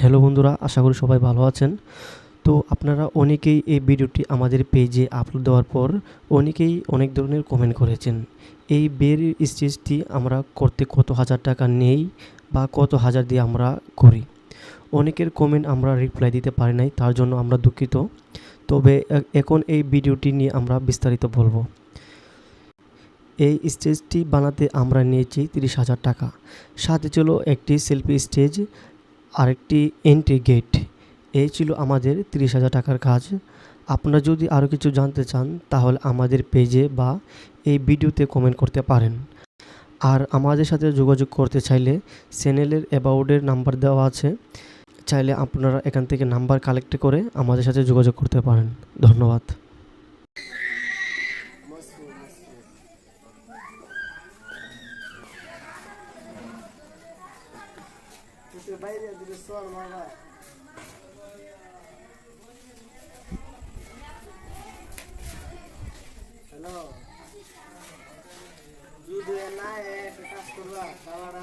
Hello বন্ধুরা, আশা করি সবাই ভালো আছেন। তো আপনারা অনেকেই এই ভিডিওটি আমাদের পেজে আপলোড দেওয়ার পর অনেকেই অনেক ধরনের কমেন্ট করেছেন। এই বের স্টেজটি আমরা করতে কত হাজার টাকা নেই বা কত হাজার দিয়ে আমরা করি? অনেকের কমেন্ট আমরা রিপ্লাই দিতে পারি নাই, তার জন্য আমরা দুঃখিত। তবে এখন এই ভিডিওটি নিয়ে আমরা বিস্তারিত বলব। এই স্টেজটি বানাতে আমরা নিয়েছি তিরিশ হাজার টাকা। সাথে ছিল একটি সেলফি স্টেজ আরেকটি এন্ট্রি গেট এই ছিল আমাদের তিরিশ হাজার টাকার কাজ। আপনারা যদি আরও কিছু জানতে চান, তাহলে আমাদের পেজে বা এই ভিডিওতে কমেন্ট করতে পারেন। আর আমাদের সাথে যোগাযোগ করতে চাইলে চ্যানেলের অ্যাবাউডের নাম্বার দেওয়া আছে। চাইলে আপনারা এখান থেকে নাম্বার কালেক্ট করে আমাদের সাথে যোগাযোগ করতে পারেন। ধন্যবাদ। কিছু বাইরে দিলে চল মারা হ্যালো যদি না একটা কাজ করবা খাবার